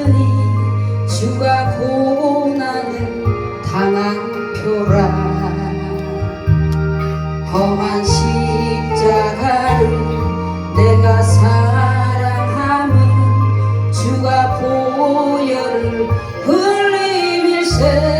하니 주가 고난을 당한 표라. 험한 십자가를 내가 사랑하면 주가 보혈을 흘리밀세.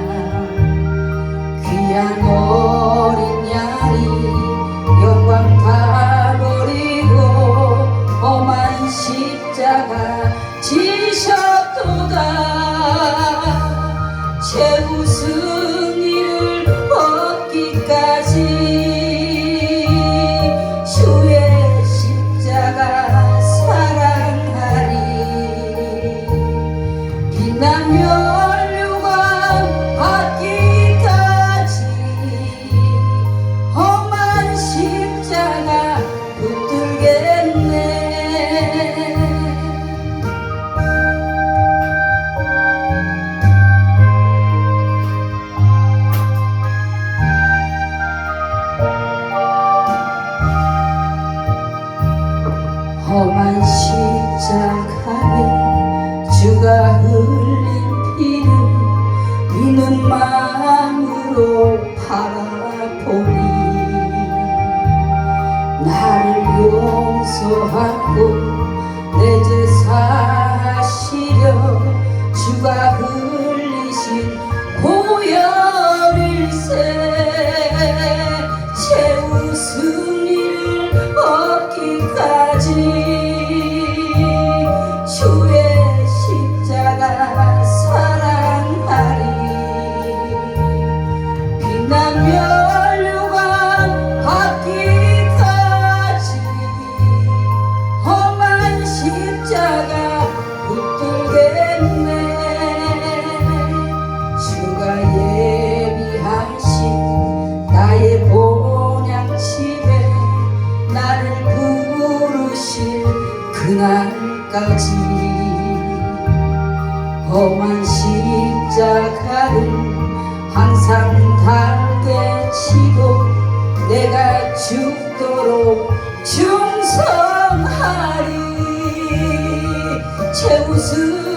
to 그날까지? 험한 십자가를 항상 달게 치고 내가 죽도록 충성하리. 최우승